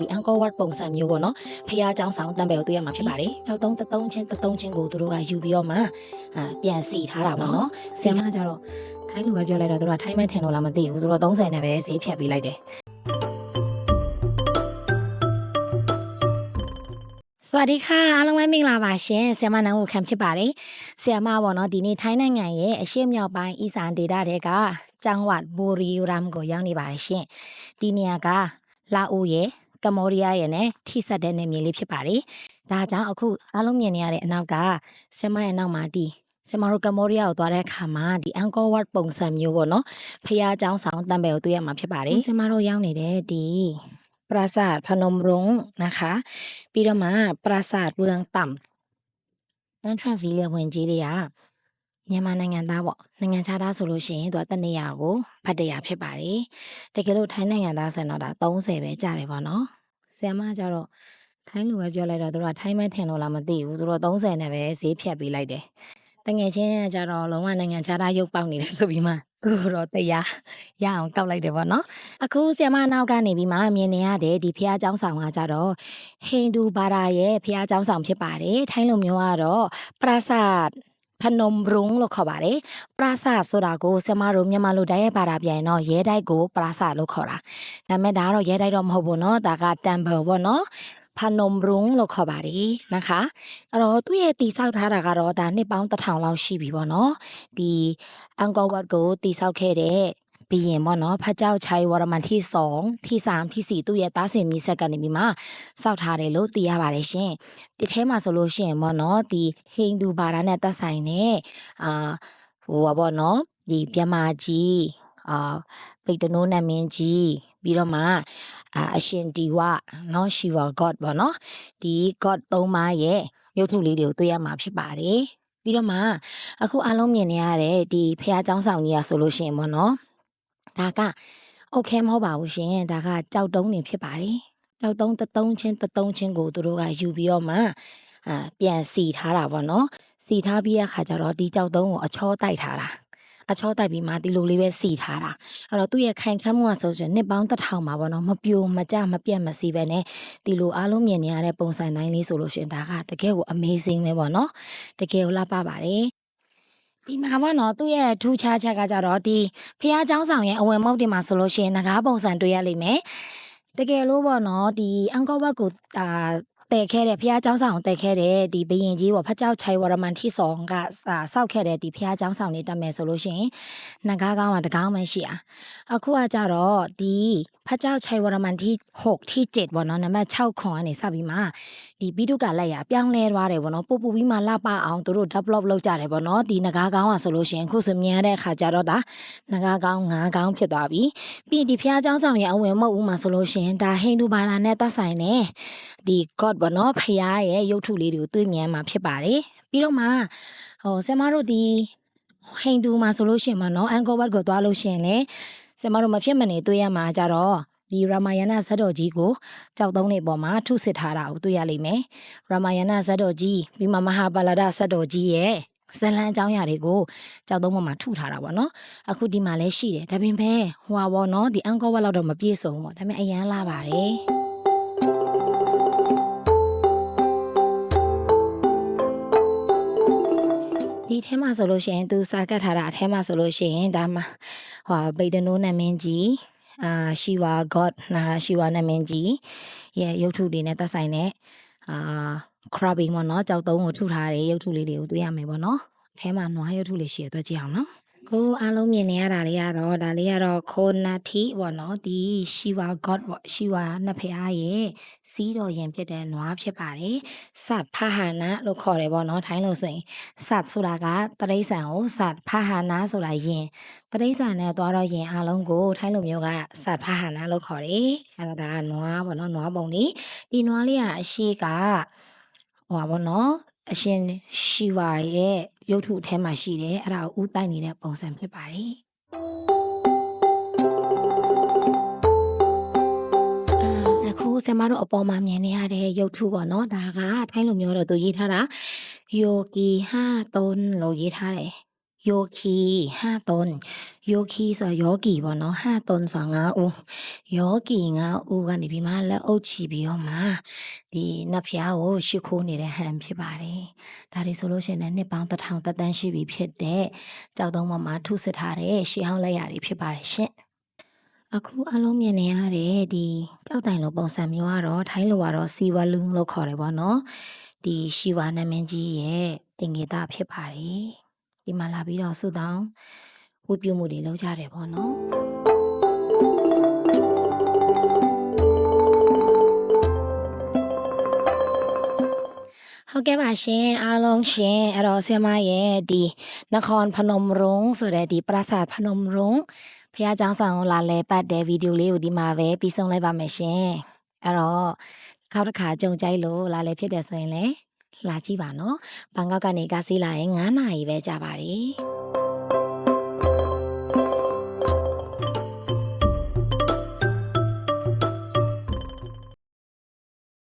ဒီ Angkor Wat ပုံစံမျိုးပေါ့နော်ဖះเจ้าဆောင်တံပယ်ကိုတွေ့ရမှာဖြစ်ပါတယ်။ကြောက်တုံးတတုံးချင်းတတုံးချင်းကိုသူတို့ကယူပြီးတော့မှအာပြန်စီထားတာပေါ့နော်။ဆင်မကကြတော့ထိုင်းလူပဲပြောလိုက်တော့သူတို့ကထိုင်းမဲ့ထင်လို့လားမသိဘူး။သူတို့30နဲ့ပဲဈေးဖြတ်ပေးလိုက်တယ်။စวัสดีค่ะအားလုံးပဲမင်္ဂလာပါရှင်ဆ iam မနန်းကိုခံဖြစ်ပါတယ်ဆ iam မပေါ့နော်ဒီနေ့ထိုင်းနိုင်ငံရဲ့အရှေ့မြောက်ပိုင်းအီစန်ဒေတာတွေကကျန်းဝတ်ဘူရီယိုရမ်ကိုရောက်နေပါတယ်ရှင်ဒီနေရာကလာအိုရဲ့ ကမ္ဘောဒီးယားရဲ့နဲ့ထိစပ်တဲ့နေမြေလေးဖြစ်ပါတယ်ဒါကြောင့်အခုအားလုံးမြင်နေရတဲ့အနောက်ကဆ iam မရဲ့နောက်မှာဒီဆ iam မတို့ကမ္ဘောဒီးယားကိုသွားတဲ့အခါမှာဒီ Angkor Wat ပုံစံမျိုးပေါ့နော်ဖះเจ้าဆောင်တံပယ်ကိုတွေ့ရမှာဖြစ်ပါတယ်ဆ iam မတို့ရောက်နေတဲ့ဒီပရာဆာတ်ဖနုံရုံนะคะ ပြီးတော့မှပရာစတ်ဝืองต่ำတန်ထရဗီလေဝင်ကြီးတွေကမြန်မာနိုင်ငံသားပေါ့နိုင်ငံခြားသားဆိုလို့ရှိရင်သူကတနေရာကိုဖတ်တရာဖြစ်ပါတယ်တကယ်လို့ထိုင်းနိုင်ငံသားဆိုရင်တော့ဒါ30ပဲကြာတယ်ပေါ့နော် ဆရာမကကြတော့ထိုင်းလူပဲပြောလိုက်တော့သူတို့ကထိုင်းမဲ့ထင်လို့လားမသိဘူးသူတို့30နဲ့ပဲဈေးဖြတ်ပေးလိုက်တယ်တငယ်ချင်းကကြတော့လုံးဝနိုင်ငံခြားသားရုပ်ပေါက်နေတယ်ဆိုပြီးမှသူတို့တရားရအောင်ကောက်လိုက်တယ်ပေါ့နော်အခုဆရာမနောက်ကနေပြီးမှမြင်နေရတဲ့ဒီဖះเจ้าဆောင်ကကြတော့ ဟိန္ဒူဘာသာရဲ့ဖះเจ้าဆောင်ဖြစ်ပါတယ်ထိုင်းလူမျိုးကတော့ပရာဆတ် ဖနုံရုံလို့ခေါ်ပါတယ်ပရာဆတ်ဆိုတာကိုဆမတို့မြန်မာလူတိုင်းရဲ့ဘာသာပြန်ရင်တော့ရဲတိုက်ကိုပရာဆတ်လို့ခေါ်တာဒါပေမဲ့ဒါကတော့ရဲတိုက်တော့မဟုတ်ဘူးเนาะဒါကတမ်ဘယ်ပေါ့เนาะဖနုံရုံလို့ခေါ်ပါတယ်นะคะအဲ့တော့သူ့ရဲ့တိဆောက်ထားတာကတော့ဒါနှစ်ပေါင်းတစ်ထောင်လောက်ရှိပြီပေါ့เนาะဒီအန်ကောဝတ်ကိုတိဆောက်ခဲ့တဲ့ ဘီရင်ပေါ့နော်ဖတ်ကြောက်ချိုင်ဝရမန်ที่2ที่3ที่4သူ့ရဲ့တားစင်မိဆက်ကနေပြီးမှစောက်ထားတယ်လို့သိရပါတယ်ရှင်ဒီထဲမှာဆိုလို့ရှိရင်ပေါ့နော်ဒီဟိန္ဒူဘာသာနဲ့သက်ဆိုင်တဲ့အာဟိုပါပေါ့နော်ဒီမြမကြီးအာပိတ်တနိုးနတ်မင်းကြီးပြီးတော့မှအာအရှင်ဒီဝเนาะ Shiva God ပေါ့နော်ဒီ God သုံးပါးရဲ့ရုပ်ထုလေးတွေကိုတွေ့ရမှာဖြစ်ပါတယ်ပြီးတော့မှအခုအားလုံးမြင်နေရတဲ့ဒီဖះเจ้าဆောင်ကြီးอ่ะဆိုလို့ရှိရင်ပေါ့နော် ဒါကโอเคမဟုတ်ပါဘူးရှင်ဒါကကြောက်တုံးနေဖြစ်ပါတယ်ကြောက်တုံးတတုံးချင်းတတုံးချင်းကိုသူတို့ကယူပြီးတော့မှအာပြန်စီထားတာပေါ့နော်စီထားပြီးရခါကျတော့ဒီကြောက်တုံးကိုအချောတိုက်ထားတာအချောတိုက်ပြီးမှဒီလိုလေးပဲစီထားတာအဲ့တော့သူ့ရဲ့ခိုင်ခန့်မှုကဆိုရင်နှစ်ပေါင်းတစ်ထောင်ပါပေါ့နော်မပြိုမကျမပြတ်မစီပဲနဲ့ဒီလိုအားလုံးမြင်နေရတဲ့ပုံစံတိုင်းလေးဆိုလို့ရှိရင်ဒါကတကယ်ကို amazing ပဲပေါ့နော်တကယ်ကိုလှပပါတယ် ဒီမှာပေါ့နော်သူ့ရဲ့ထူးခြားချက်ကကြတော့ဒီဖះเจ้าဆောင်ရဲ့အဝင်မုတ်တင်မှာဆိုလို့ရှိရင်ငကားပုံစံတွေ့ရလိမ့်မယ်တကယ်လို့ပေါ့နော်ဒီအန်ကောဘတ်ကိုအာ တဲခဲ့တဲ့ဖះเจ้าဆောင်တဲခဲ့တဲ့ဒီဘရင်ကြီးပေါ့ဖះเจ้าချိုင်ဝရမန်ထိဆောင်ကစာစောက်ခဲ့တဲ့ဒီဖះเจ้าဆောင်နေတက်မယ်ဆိုလို့ရှိရင်ငကားကောင်းကတကောင်းမှရှိอ่ะအခုကကြတော့ဒီဖះเจ้าချိုင်ဝရမန်ထိ6ထိ7ပေါ့နော်နံပါတ်6ခွန်ကနေစပြီးမှဒီဘီဒုကလက်ရပြောင်းလဲသွားတယ်ပေါ့နော်ပူပူပြီးမှလှပအောင်သူတို့ develop လုပ်ကြတယ်ပေါ့နော်ဒီငကားကောင်းอ่ะဆိုလို့ရှိရင်အခုဆိုမြင်ရတဲ့အခါကျတော့ဒါငကားကောင်း9ကောင်းဖြစ်သွားပြီပြီးရင်ဒီဖះเจ้าဆောင်ရဲ့အဝင်မဟုတ်ဦးမှာဆိုလို့ရှိရင်ဒါဟိန္ဒူဘာသာနဲ့သက်ဆိုင်တယ် ဒီ god ဘောနော်ဖရာရဲ့ရုပ်ထုလေးတွေကိုတွေ့မြင်မှာဖြစ်ပါတယ်ပြီးတော့မှဟိုဆင်မတို့ဒီဟိန္ဒူမှာဆိုလို့ရှိရင်မနော်အန်ကောဘတ်ကိုသွားလို့ရှိရင်လေဆင်မတို့မဖြစ်မနေတွေ့ရမှာကြတော့ဒီရာမာယနာဇတ်တော်ကြီးကိုကြောက်သုံးနေပေါ်မှာထုစစ်ထားတာကိုတွေ့ရလိမ့်မယ်ရာမာယနာဇတ်တော်ကြီးပြီးမှမဟာပါလာဒဇတ်တော်ကြီးရဲ့ဇလန်အကြောင်းအရာတွေကိုကြောက်သုံးပေါ်မှာထုထားတာပေါ့နော်အခုဒီမှာလည်းရှိတယ်ဒါပေမဲ့ဟိုပါပေါ့နော်ဒီအန်ကောဘတ်လောက်တော့မပြည့်စုံဘူးပေါ့ဒါပေမဲ့အရန်လာပါတယ် ဒီထဲမှာဆိုလို့ရှိရင်သူစာကတ်ထားတာအထဲမှာဆိုလို့ရှိရင်ဒါမှဟိုဗိဒနိုးနတ်မင်းကြီးအာရှီဝါ god နာရှီဝါနတ်မင်းကြီးရဲ့ရုပ်ထုတွေနဲ့သက်ဆိုင်တဲ့အာ crabbing ပေါ့နော်ကြောက်တုံးကိုထုထားတဲ့ရုပ်ထုလေးတွေကိုတွေ့ရမယ်ပေါ့နော်အထဲမှာနွားရုပ်ထုလေးရှိရတော့ကြည့်အောင်နော် ကိုအားလုံးမြင်နေရတာလေးကတော့ဒါလေးကတော့ခိုနာတီပေါ့နော်ဒီရှီဝါ god ပေါ့ရှီဝါနှစ်ဖျားရဲ့စီးတော်ရင်ဖြစ်တဲ့နွားဖြစ်ပါတယ်စတ်ဖဟာနာလို့ခေါ်တယ်ပေါ့နော်ထိုင်းလို့ဆိုရင်စတ်ဆိုတာကတရိษံကိုစတ်ဖဟာနာဆိုတာယင်တရိษံနဲ့သွားတော့ယင်အလုံးကိုထိုင်းလူမျိုးကစတ်ဖဟာနာလို့ခေါ်တယ်အဲ့တော့ဒါကနွားပေါ့နော်နွားပုံလေးဒီနွားလေးကအရှိကဟိုပါပေါ့နော်အရှင်ရှီဝါရဲ့ ရုပ်ထုအထဲမှာရှိတယ်အဲ့ဒါကိုဥတိုက်နေတဲ့ပုံစံဖြစ်ပါတယ်အာအခုဆင်မတို့အပေါ်မှာမြင်နေရတဲ့ရုပ်ထုပေါ့နော်ဒါကထိုင်းလူမျိုးတော့သူရေးထားတာယောဂီဟာတုန်လို့ရေးထားတယ် โยคี5ต้นโยคีဆိုတော့ယောဂီပေါ့နော်5ต้นဆိုတော့9ဦးယောဂီ9ဦးကနေပြီးမှလက်အုပ်ချီပြီးတော့မှဒီနတ်ဖျားကိုရှ िख ိုးနေတဲ့ဟန်ဖြစ်ပါတယ်ဒါတွေဆိုလို့ရှိရင်လည်းနှစ်ပေါင်းတစ်ထောင်သက်တမ်းရှိပြီဖြစ်တဲ့ကြောက်တုံးပေါ်မှာထုစစ်ထားတဲ့ရှေးဟောင်းလက်ရာတွေဖြစ်ပါတယ်ရှင့် အခုအလုံးမြင်နေရတဲ့ဒီကောက်တိုင်လိုပုံစံမျိုးကတော့ထိုင်းလိုကတော့စီဝါလူးလို့ခေါ်တယ်ပေါ့နော်ဒီရှီဝါနာမည်ကြီးရဲ့တင်ငေတာဖြစ်ပါတယ် ဒီမှာလာပြီးတော့ဆုတောင်းဝတ်ပြုမှုတွေလုပ်ကြတယ်ပေါ့နော်ဟုတ်ကဲ့ပါရှင်အားလုံးရှင်အဲ့တော့ဆရာမရဲ့ဒီနခွန်ဖနုံရုံဆိုတဲ့ဒီပရာဆာတ်ဖနုံရုံ ဖះเจ้าဆောင်ကိုလာလဲပတ်တဲ့ဗီဒီယိုလေးကိုဒီမှာပဲပြီးဆုံးလိုက်ပါမယ်ရှင်အဲ့တော့တစ်ခါတစ်ခါကြုံကြိုက်လို့လာလဲဖြစ်တယ်ဆိုရင်လည်း လာကြည့်ပါနော်ဘန်ကောက်ကနေကားစီးလာရင်9နာရီပဲကြာပါတယ်